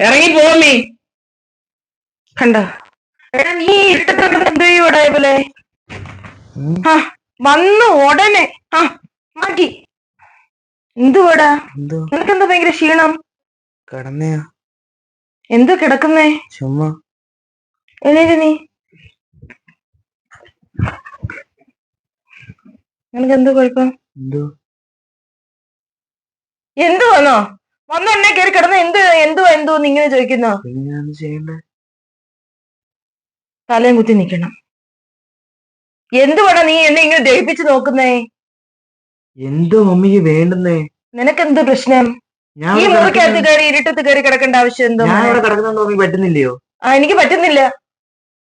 ഇറങ്ങി പോമി കണ്ടോ? എടാ നീ ഇട്ടത്തൊക്കെ എന്ത് പോലെ? ആ വന്നു ഉടനെ ആ മാറ്റി എന്തുവാടാ എന്തോ? നിനക്കെന്താ ഭയങ്കര ക്ഷീണം? കടന്നയാ എന്തോ കിടക്കുന്നേ? ചുമ്മാ. എണീറ്റ് നീ. നിനക്ക് എന്തോ കുഴപ്പം? എന്തോ എന്തു വന്നോ? വന്ന എന്നെ കയറി കിടന്ന് എന്ത് എന്തോ എന്തോ ഇങ്ങനെ ചോദിക്കുന്നു? തലയും കുത്തി നിക്കണം എന്തുവാടാ നീ എന്നെ ഇങ്ങനെ ദഹിപ്പിച്ചു നോക്കുന്നേ? എന്തോ മമ്മിക്ക് വേണ്ടുന്നേ? നിനക്ക് എന്ത് പ്രശ്നം ഈ മുറിക്കകത്ത് കയറി ഇരുട്ടത്ത് കയറി കിടക്കേണ്ട ആവശ്യം എന്തോ പറ്റുന്നില്ലയോ? ആ എനിക്ക് പറ്റുന്നില്ല.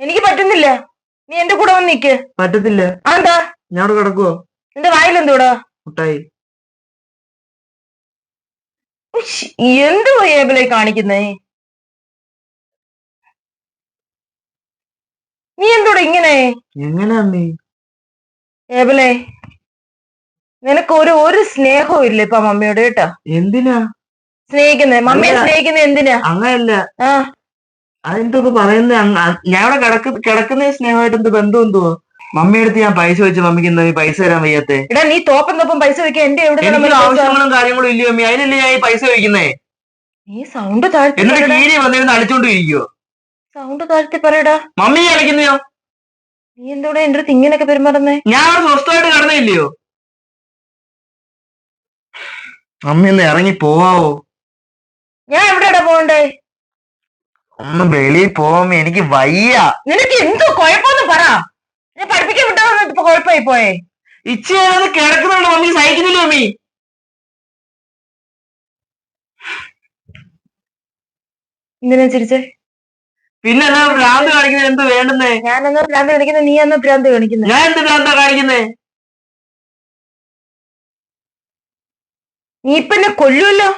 എനിക്ക് പറ്റുന്നില്ല. നീ എന്റെ കൂടെ വന്ന് നിക്ക്. പറ്റത്തില്ല. എന്താ? ഞാൻ കിടക്കുവോ? നിന്റെ വായിൽ എന്തോടാ മുട്ടായി. ഉഷ്, എന്ത് ഏബിലെ കാണിക്കുന്നേ? നീ എന്തോടെ ഇങ്ങനെ? എങ്ങനെ അമ്മേ ഏബിലെ നിനക്ക് ഒരു ഒരു സ്നേഹവും ഇല്ല ഇപ്പൊ മമ്മിയോട് കേട്ടോ? എന്തിനാ? സ്നേഹിക്കുന്നേ മമ്മിയെ സ്നേഹിക്കുന്ന സ്നേഹിക്കുന്നത് എന്തിനാ? അങ്ങനല്ല. ആ. പറയുന്ന ഞാൻ ഇവിടെ കിടക്ക് കിടക്കുന്ന സ്നേഹമായിട്ട് എന്ത് ബന്ധം എന്തുവാ? മമ്മിയുടെ അടുത്ത് ഞാൻ പൈസ വെച്ച് മമ്മിക്ക് എന്താ ഈ പൈസ തരാൻ വയ്യാത്തെ? എടാ നീ തോപ്പം തോപ്പം പൈസ വെക്കാൻ എന്റെ എവിടെ എനിക്ക് ആവശ്യങ്ങളും കാര്യങ്ങളും ഇല്ലയോ അമ്മി അതിനല്ലേ ഞാൻ ഈ പൈസ വയ്ക്കുന്നേ നീ സൗണ്ട് താഴ്ത്തി എന്നിട്ട്. കീരി വന്നിരുന്ന് അടിച്ചോണ്ടിരിക്കുവോ? സൗണ്ട് താഴ്ത്തി പറയടാ. മമ്മി കളിക്കുന്നയോ? നീ എന്തോടെ എന്റെ അടുത്ത് ഇങ്ങനെയൊക്കെ പെരുമാറുന്നേ? ഞാൻ അവിടെ സ്വസ്ഥമായിട്ട് കിടന്നില്ലയോ? അമ്മ ഒന്ന് ഇറങ്ങി പോവാവോ? ഞാൻ എവിടെയാടാ പോകണ്ടേ? ഒന്ന് വെളിയിൽ പോവാമ എനിക്ക് വയ്യ. നിനക്ക് എന്തോ കുഴപ്പമൊന്നും പറ. ഞാൻ പഠിപ്പിക്കാൻ വിട്ടാ ഇപ്പൊ കുഴപ്പമായി പോയേ. ഇച്ചയാതെ കിടക്കുന്നുണ്ട് മമ്മി സഹിക്കുന്നില്ല മമ്മി. എന്തിനാ ചിരിച്ചേ? പിന്നെ എന്നാ ഭ്രാന്ത് കാണിക്കുന്നത്? എന്ത് വേണ്ടുന്നേ? ഞാൻ എന്നാ ഭ്രാന്ത് കാണിക്കുന്നത് നീ എന്നാ ഭ്രാന്ത് കാണിക്കുന്നത് ഞാൻ എന്ത് ഭ്രാന്താ കാണിക്കുന്നേ? നീ ഇപ്പൊ എന്നെ കൊല്ലുമല്ലോ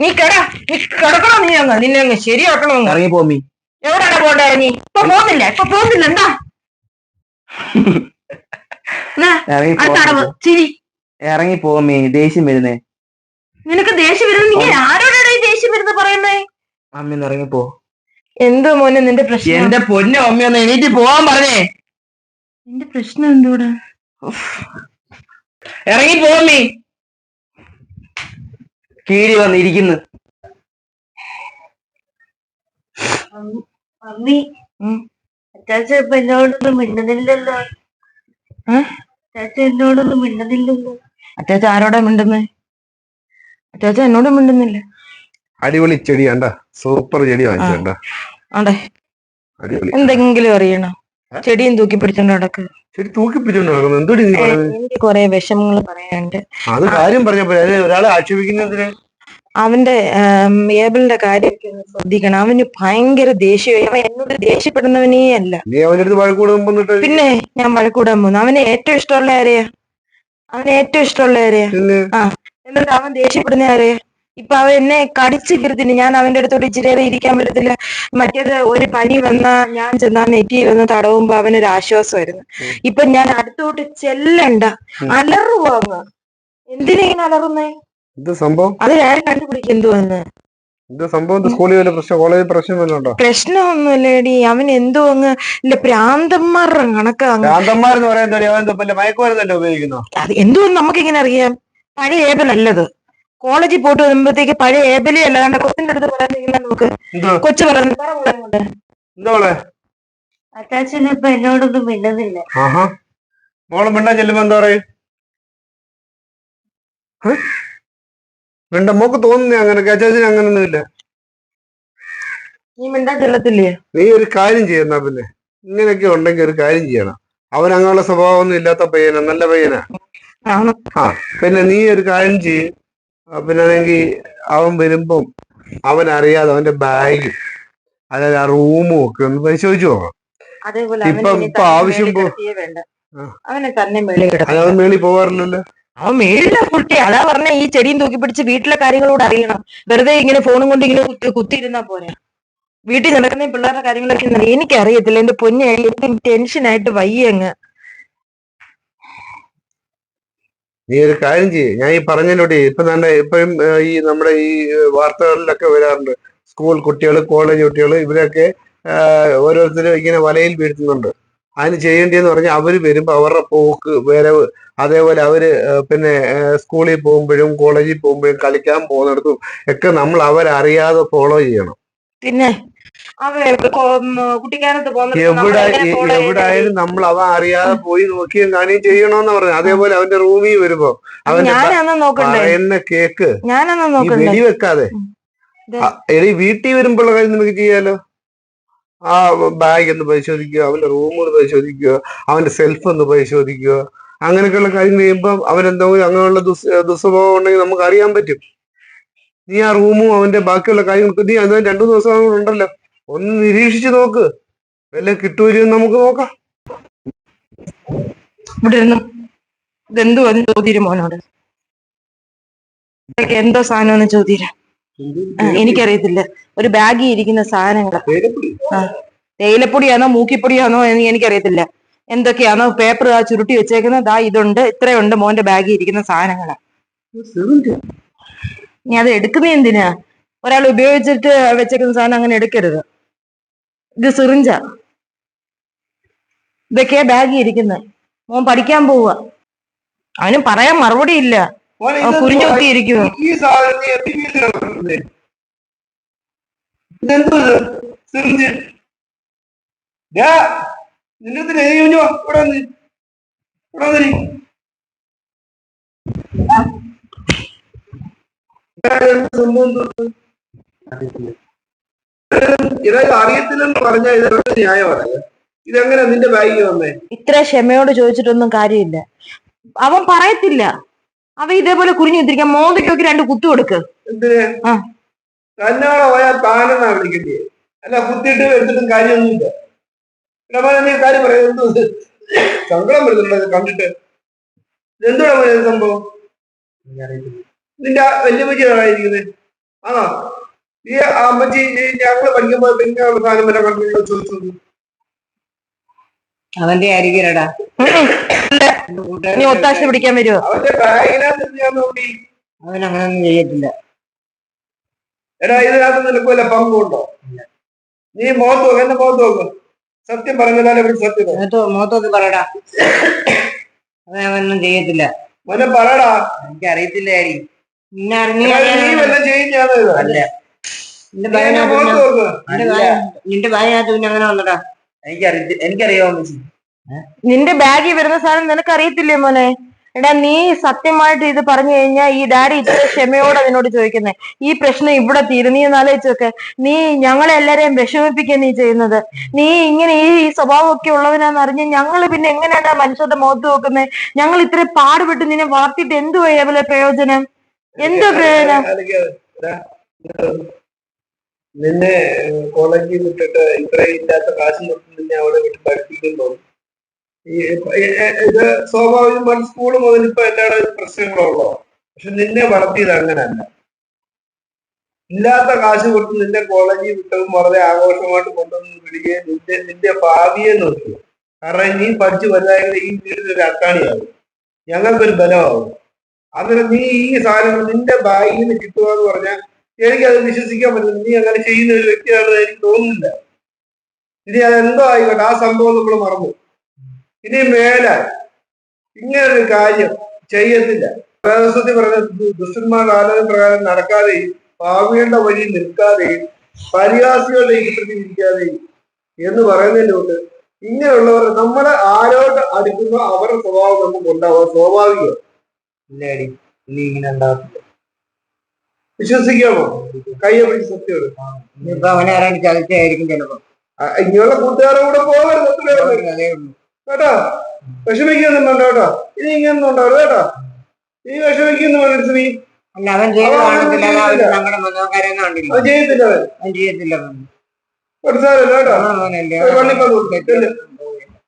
നീ കെട. നീ കിടക്കണോ നീ അങ്ങ്? നിന്നെ അങ്ങ് ശരിയാക്കണോ അങ്ങ്. എവിടെയാണ് പോണ്ടേ ഇറങ്ങി? ഇപ്പൊ പോകുന്നില്ല ഇപ്പൊ പോകുന്നില്ല. എന്താ? ഇറങ്ങി അടുത്ത അടവ്. പോ ചിരി. ഇറങ്ങി പോമ്മി ദേഷ്യം വരുന്നേ. നിനക്ക് ദേഷ്യം വരുന്നത് നീ ആരോടാണ് ഈ ദേഷ്യം വരുന്നത് പറയുന്നേ? അമ്മ ഇറങ്ങി പോ. എന്തോ മോനെ നിന്റെ പ്രശ്നം? എന്റെ പൊന്നെ അമ്മ ഒന്ന് എണീറ്റ് പോവാൻ പറഞ്ഞേ. നിന്റെ പ്രശ്നം എന്തോടാ? ഇറങ്ങി പോമ്മി കീഴി വന്നിരിക്കുന്നു. മമ്മി അച്ചാച്ച ഇപ്പൊ എന്നോടൊന്നും മിണ്ടുന്നില്ലല്ലോ. അച്ചാച്ച എന്നോടൊന്നും മിണ്ടുന്നില്ലല്ലോ. അച്ചാച്ച ആരോടാ മിണ്ടുന്നേ? അച്ചാച്ച എന്നോട് മിണ്ടുന്നില്ല. അടിപൊളി ചെടി കണ്ട. സൂപ്പർ ചെടി അടിപൊളി. എന്തെങ്കിലും അറിയണോ? ചെടിയും തൂക്കി പിടിച്ചോണ്ട് നടക്ക്. ചെടി തൂക്കി പിടിച്ചോണ്ട് കൊറേ വിഷമങ്ങൾ പറയാനുണ്ട്. അത് കാര്യം പറഞ്ഞപ്പോ അത് ഒരാളെ ആക്ഷേപിക്കുന്നതിന് അവന്റെ ആം, ഏബിളിന്റെ കാര്യമൊക്കെ ഒന്ന് ശ്രദ്ധിക്കണം. അവന് ഭയങ്കര ദേഷ്യമായി അവൻ എന്നോട് ദേഷ്യപ്പെടുന്നവനേ അല്ല നീ അവന്റെ അടുത്ത് പിന്നെ ഞാൻ വഴക്കൂടാൻ പോകുന്നു. അവന് ഏറ്റവും ഇഷ്ടമുള്ള ആരെയാ? അവന് ഏറ്റവും ഇഷ്ടമുള്ള ആരെയാ? പിന്നെ എന്നിട്ട് അവൻ ദേഷ്യപ്പെടുന്ന ആരെയാ? ഇപ്പൊ അവൻ എന്നെ കടിച്ചു കീർത്തിന്. ഞാൻ അവന്റെ അടുത്തോട്ട് ഇച്ചിരി ഇരിക്കാൻ പറ്റത്തില്ല. മറ്റേത് ഒരു പനി വന്നാ ഞാൻ ചെന്നാ നെറ്റി വന്ന് തടവുമ്പോ അവനൊരു ആശ്വാസമായിരുന്നു. ഇപ്പൊ ഞാൻ അടുത്തോട്ട് ചെല്ലണ്ട. അലറുവാങ്ങ എന്തിനാ ഇങ്ങനെ അലറുന്നേ? എന്ത് സംഭവം? അത് ഞാൻ കണ്ടുപിടിക്കും എന്തുവന്ന്? എന്ത് സംഭവം? എന്ത് സ്കൂളിൽ വല്ല പ്രശ്നം കോളേജിൽ പ്രശ്നം വല്ലതും ഉണ്ടോ? പ്രശ്നമൊന്നുമില്ലേടി. അവൻ എന്തോ അങ്ങ് ഇല്ല പ്രാന്തന്മാരുടെ കണക്ക് അങ്ങ്. ശാന്തന്മാരെന്ന് പറയാൻ അവൻ മയക്കുമരുന്നല്ലേ ഉപയോഗിക്കുന്നോ? അത് എന്തുവെന്ന് നമുക്ക് ഇങ്ങനെ അറിയാം? പഴയ ഏബൽ അല്ലത്. കോളേജിൽ പോയിട്ട് വരുമ്പോഴത്തേക്ക് പഴയ ഏബലി അല്ലാണ്ട് കൊച്ചിന്റെ അടുത്ത് പറയാൻ നമുക്ക്. എന്തോ കൊച്ചു പറഞ്ഞു പറ മോളെ അങ്ങോട്ട്. എന്താ മോളെ? അച്ചാച്ചന് ഇപ്പൊ എന്നോടൊന്നും മിണ്ടുന്നില്ല. ആഹാ. മോൾ മിണ്ടാൻ ചെല്ലുമ്പോ എന്താ പറയും? ഏ? മിണ്ട മോക്ക് തോന്നുന്നേ അങ്ങനെ കേച്ചാച്ചിന് അങ്ങനൊന്നുമില്ല നീ മിണ്ടാൻ ചെല്ലത്തില്ലേ? നീ ഒരു കാര്യം ചെയ്യുന്ന പിന്നെ. ഇങ്ങനെയൊക്കെ ഉണ്ടെങ്കിൽ ഒരു കാര്യം ചെയ്യണം. അവൻ അങ്ങനെയുള്ള സ്വഭാവമൊന്നും ഇല്ലാത്ത പയ്യനാ നല്ല പയ്യനാ. ആ പിന്നെ നീ ഒരു കാര്യം ചെയ്യും. പിന്നെ ആണെങ്കിൽ അവൻ വരുമ്പം അവൻ അറിയാതെ അവന്റെ ബാഗ് അതായത് ആ റൂമും ഒക്കെ ഒന്ന് പരിശോധിച്ചു നോക്കാം ഇപ്പം ഇപ്പൊ- ആവശ്യം അവനെ തന്നെ മേളി പോവാറില്ലല്ലോ? അവൻ മേളിലെ കുട്ടി. അതാ പറഞ്ഞ ഈ ചെടിയും തൂക്കി പിടിച്ച് വീട്ടിലെ കാര്യങ്ങളോട് അറിയണം. വെറുതെ ഇങ്ങനെ ഫോണും കൊണ്ട് ഇങ്ങനെ കുത്തി കുത്തിയിരുന്നാ പോരാ. വീട്ടിൽ നടക്കുന്ന പിള്ളേരുടെ കാര്യങ്ങളൊക്കെ. എനിക്കറിയത്തില്ല. എന്റെ പൊന്നെ എനിക്ക് ടെൻഷനായിട്ട് വയ്യങ്ങ് നീ ഒരു കാര്യം ചെയ്യ്. ഞാൻ ഈ പറഞ്ഞതിനോട് ഇപ്പൊ തന്നെ ഇപ്പഴും ഈ നമ്മുടെ ഈ വാർത്തകളിലൊക്കെ വരാറുണ്ട്. സ്കൂൾ കുട്ടികൾ കോളേജ് കുട്ടികൾ ഇവരൊക്കെ ഓരോരുത്തരും ഇങ്ങനെ വലയിൽ വീഴ്ത്തുന്നുണ്ട്. അതിന് ചെയ്യേണ്ടതെന്ന് പറഞ്ഞാൽ അവർ വരുമ്പോൾ അവരുടെ പോക്ക് വേറെ അതേപോലെ അവർ പിന്നെ സ്കൂളിൽ പോകുമ്പോഴും കോളേജിൽ പോകുമ്പോഴും കളിക്കാൻ പോകുന്നിടത്തും ഒക്കെ നമ്മൾ അവരറിയാതെ ഫോളോ ചെയ്യണം. പിന്നെ എവിടെ എവിടെ ആയാലും നമ്മൾ അവ അറിയാതെ പോയി നോക്കിയും കാണുകയും ചെയ്യണോന്ന് പറഞ്ഞു അതേപോലെ അവന്റെ റൂമിൽ വരുമ്പോ അവന്റെ പറയുന്ന കേക്ക് വെടി വെക്കാതെ. എടീ വീട്ടിൽ വരുമ്പോഴുള്ള കാര്യം നമുക്ക് ചെയ്യാലോ? ആ ബാഗ് ഒന്ന് പരിശോധിക്കുക അവന്റെ റൂം ഒന്ന് പരിശോധിക്കുക അവന്റെ സെൽഫ് ഒന്ന് പരിശോധിക്കുക. അങ്ങനെയൊക്കെയുള്ള കാര്യങ്ങൾ ചെയ്യുമ്പോൾ അവനെന്തെങ്കിലും അങ്ങനെയുള്ള ദുസ് ദുസ്വഭാവം ഉണ്ടെങ്കിൽ നമുക്ക് അറിയാൻ പറ്റും. നീ ആ റൂമും അവന്റെ ബാക്കിയുള്ള കാര്യങ്ങൾക്ക് നീ അത് രണ്ടു ദിവസം ഉണ്ടല്ലോ. ഒന്ന് നിരീക്ഷിച്ചു നോക്ക്. വല്ല കിട്ടുമല്ലോ നമുക്ക് നോക്കാം. ഇവിടെ ഇരുന്നു ചോദ്യം മോനോട്? എന്തോ സാധനം ചോദ്യം എനിക്കറിയത്തില്ല. ഒരു ബാഗിൽ ഇരിക്കുന്ന സാധനങ്ങൾ തേയിലപ്പൊടിയാണോ മൂക്കിപ്പൊടിയാണോ എന്ന് എനിക്കറിയത്തില്ല. എന്തൊക്കെയാണോ പേപ്പർ ആ ചുരുട്ടി വെച്ചേക്കുന്നത്? ദാ ഇതുണ്ട് ഇത്രയുണ്ട് മോന്റെ ബാഗിൽ ഇരിക്കുന്ന സാധനങ്ങളാ. നീ അത് എടുക്കുന്നേ എന്തിനാ? ഒരാൾ ഉപയോഗിച്ചിട്ട് വെച്ചേക്കുന്ന സാധനം അങ്ങനെ എടുക്കരുത്. ഇത് സിറിഞ്ച ഇതൊക്കെയാ ബാഗിൽ ഇരിക്കുന്നത് മോൻ പഠിക്കാൻ പോവുക അവനും പറയാൻ മറുപടി ഇല്ല ഈ? ഇതെന്തോ സിറിഞ്ച്. നിന്റെ അടുത്ത് എഴുതി ഇവിടെ വന്ന്. ഇവിടെ അറിയത്തില്ലെന്ന് പറഞ്ഞാൽ ഇതൊക്കെ ന്യായമാണ്. ഇതെങ്ങനെ നിന്റെ ബാഗിൽ വന്നേ? ഇത്ര ക്ഷമയോട് ചോദിച്ചിട്ടൊന്നും കാര്യമില്ല. അവൻ പറയത്തില്ല. അവ ഇതേപോലെ കുറിഞ്ഞു കുത്തിരിക്കാൻ മോന്തയ്ക്കൊക്കെ രണ്ട് കുത്തു കൊടുക്ക്. കന്നോടെ പോയാൽ താനെന്നാ വിളിക്കണ്ടേ അല്ല കുത്തിയിട്ട് എടുത്തിട്ടും കാര്യമൊന്നുമില്ല. നീ കാര്യം പറയാം. എന്തോ? ഇത്? സങ്കടം വരുന്നുണ്ടോ കണ്ടിട്ട്? എന്തുവാ സംഭവം? നിന്റെ ആണോ? ഈ ആ അമ്മച്ചി ഈ ഞങ്ങൾ പഠിക്കുമ്പോ പിന്നെ സാധനം വരെ കണ്ടു ചോദിച്ചു അവന്റെ ആയിരിക്കലടാ നീ ഒത്താശ പിടിക്കാൻ വരുമോ അവൻ അങ്ങനൊന്നും ചെയ്യത്തില്ല. എടാ ഇതിനകത്ത് നിനക്ക് വല്ല പങ്കുണ്ടോ നീ നോക്ക് നോക്ക്. സത്യം പറഞ്ഞാലേ ഇവിടെ സത്യം പറയടാ അവൻ അവനൊന്നും ചെയ്യത്തില്ല. മോനെ പറടാ. എനിക്ക് അറിയത്തില്ല ആരി നിന്നെ നിന്റെ ഭാര്യ- പിന്നെ അങ്ങനെ വന്നടാ എനിക്കറിയ എനിക്കറിയാമോ നിന്റെ ബാഗിൽ വരുന്ന സാധനം നിനക്ക് അറിയത്തില്ലേ മോനെ എടാ നീ സത്യമായിട്ട് ഇത് പറഞ്ഞു കഴിഞ്ഞാൽ ഈ ഡാഡി ഇത്ര ക്ഷമയോടെ നിന്നോട് ചോദിക്കുന്നത് ഈ പ്രശ്നം ഇവിടെ തീരും നീ നോക്ക് നീ ഞങ്ങളെ എല്ലാരെയും വിഷമിപ്പിക്കുക നീ ചെയ്യുന്നത് നീ ഇങ്ങനെ ഈ ഈ സ്വഭാവമൊക്കെ ഉള്ളവനാന്ന് അറിഞ്ഞ് ഞങ്ങൾ പിന്നെ എങ്ങനെയാണ് മനുഷ്യരുടെ മുഖത്ത് നോക്കുന്നത് ഞങ്ങൾ ഇത്ര പാടുപെട്ട് നിന്നെ വളർത്തിയിട്ട് എന്തുവാ പ്രയോജനം എന്തോ പ്രയോജനം നിന്നെ കോളേജിൽ വിട്ടിട്ട് ഇത്രയും ഇല്ലാത്ത കാശ് നിന്നെ അവിടെ വിട്ട് പഠിപ്പിക്കുന്നു ഇത് സ്വാഭാവികമായി സ്കൂൾ മുതൽ ഇപ്പൊ എല്ലായിടും പ്രശ്നങ്ങളുള്ളോ പക്ഷെ നിന്നെ വളർത്തിയത് അങ്ങനല്ല. ഇല്ലാത്ത കാശ് കൊടുത്ത് നിന്റെ കോളേജിൽ വിട്ടതും വളരെ ആഘോഷമായിട്ട് കൊണ്ടുവന്ന് വിടുകയും നിന്റെ നിന്റെ ഭാവിയെ നോക്കി കാരണം നീ പഠിച്ചു വലുതായെങ്കിൽ ഈ വീടിന് ഒരു അത്താണിയാവും. ഞങ്ങൾക്കൊരു ബലമാവും. അങ്ങനെ നീ ഈ സാധനങ്ങൾ നിന്റെ ബാഗിൽ നിന്ന് കിട്ടുക എന്ന് പറഞ്ഞാൽ എനിക്കത് വിശ്വസിക്കാൻ പറ്റില്ല. നീ അങ്ങനെ ചെയ്യുന്ന ഒരു വ്യക്തിയാണെന്ന് എനിക്ക് തോന്നുന്നില്ല. ഇനി അതെന്തോ ആയിക്കോട്ടെ ആ സംഭവം നമ്മൾ മറന്നു. ഇനി മേലാൽ ഇങ്ങനൊരു കാര്യം ചെയ്യത്തില്ല. വേദസ്വത്തി പറഞ്ഞ ദുഷ്ടന്മാരുടെ ആലോചന പ്രകാരം നടക്കാതെയും ഭാവിയുടെ വഴി നിൽക്കാതെയും പരിഹാസികളുടെ പ്രതികരിക്കാതെയും എന്ന് പറയുന്നതിലോട്ട് ഇങ്ങനെയുള്ളവർ നമ്മളെ ആരോട്ട് അടുക്കുന്ന അവരുടെ സ്വഭാവം നമുക്ക് ഉണ്ടാവുക സ്വാഭാവികം. ഇല്ലാടി നീ ഇങ്ങനെ ഉണ്ടാവത്തില്ല വിശ്വസിക്കാമോ കയ്യെ പിടിച്ച് സത്യം ചതിച്ചായിരിക്കും ചിലപ്പോ. ഇങ്ങനെയുള്ള കൂട്ടുകാരുടെ കൂടെ പോകരുത് അത്രേ ഉള്ളൂ. കേട്ടോ വിഷമിക്കൊന്നും വേണ്ട കേട്ടോ? ഇനി ഇങ്ങനൊന്നും ഉണ്ടാവരുത് കേട്ടോ? ഈ വിഷമിക്കുന്നു നീ അല്ല അവൻ. അവൻ ചെയ്യത്തില്ല. അവൻ ചെയ്യത്തില്ല മനസ്സിലായല്ലോ കേട്ടോ.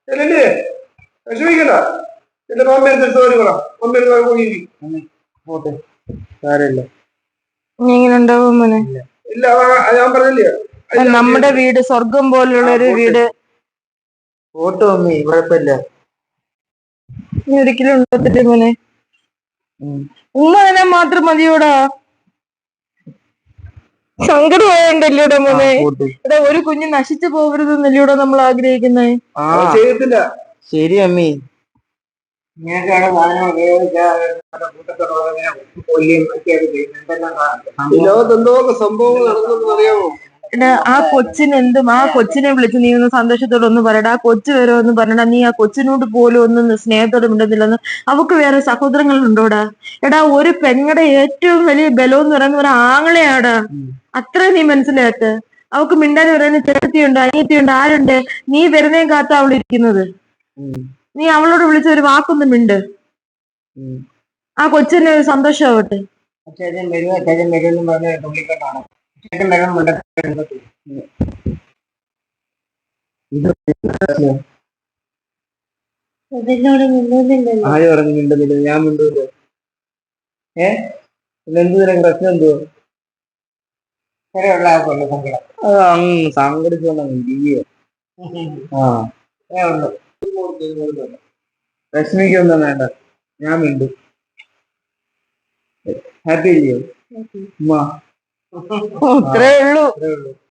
ചെല്ലില്ലേ? വിഷമിക്കണ്ട. എന്റെ മമ്മി എടുത്ത് സോറി പറ. മമ്മി എടുത്ത് കൂടി പോട്ടെ. സാരമില്ല. ഇങ്ങനെ ഉണ്ടാവും മോനെ? ഇല്ല ഞാൻ പറഞ്ഞില്ലേ? നമ്മുടെ വീട് സ്വർഗം പോലുള്ള ഒരു വീട്. പോട്ടെ മമ്മി കുഴപ്പമില്ല. നീ ഒരിക്കലും ഉണ്ടാത്തിട്ട് മോനെ? ഉമ്മ അതിനെ മാത്രം മതിയോടാ? സങ്കടമായോടെ മോനെ? എടാ ഒരു കുഞ്ഞ് നശിച്ചു പോകരുതെന്നല്ലോടാ നമ്മൾ ആഗ്രഹിക്കുന്നേ ശരി അമ്മി. ഇങ്ങനെയൊക്കെയാണ് സാധനം ഉപയോഗിച്ചാൽ സംഭവങ്ങൾ നടന്നു അറിയാമോ എടാ ആ കൊച്ചിന് എന്തും ആ കൊച്ചിനെ വിളിച്ച് നീ ഒന്ന് സന്തോഷത്തോടെ ഒന്ന് പറയടാ. ആ കൊച്ചു വരെ ഒന്ന് പറഞ്ഞടാ നീ ആ കൊച്ചിനോട് പോലും ഒന്ന് സ്നേഹത്തോടെ മിണ്ടുന്നില്ലെന്ന്. അവക്ക് വേറെ സഹോദരങ്ങളുണ്ടോടാ? എടാ ഒരു പെങ്ങളുടെ ഏറ്റവും വലിയ ബലം എന്ന് പറയുന്ന ഒരു ആങ്ങളെയാടാ. അത്ര നീ മനസ്സിലാക്ക അവക്ക് മിണ്ടാൻ പറയുന്ന ചേർത്തിയുണ്ട് അനിയത്തിയുണ്ട് ആരുണ്ട്? നീ വരുന്നേം കാത്ത അവൾ ഇരിക്കുന്നത് നീ അവളോട് വിളിച്ച ഒരു വാക്കൊന്നും മിണ്ട്. ആ കൊച്ചിന് ഒരു സന്തോഷമാവട്ടെ അച്ഛൻ വരും അച്ഛൻ വരും എന്ന് പറഞ്ഞ് തുള്ളിക്കൊണ്ടാണ്. അച്ഛൻ വരും മുണ്ടത്ത് ആര് പറഞ്ഞു മിണ്ടുന്നില്ല? ഞാൻ മിണ്ടൂല്ലോ ഏ? പിന്നെ എന്ത് പ്രശ്നം ചെറിയുള്ള സങ്കടം. സങ്കടിച്ചോണ്ടാ ആ. ഏ ഉള്ളൂ വിഷമിക്കൊന്നും വേണ്ട. ഞാൻ മിണ്ടു. ഹാപ്പി അത്രേ ഉള്ളൂ.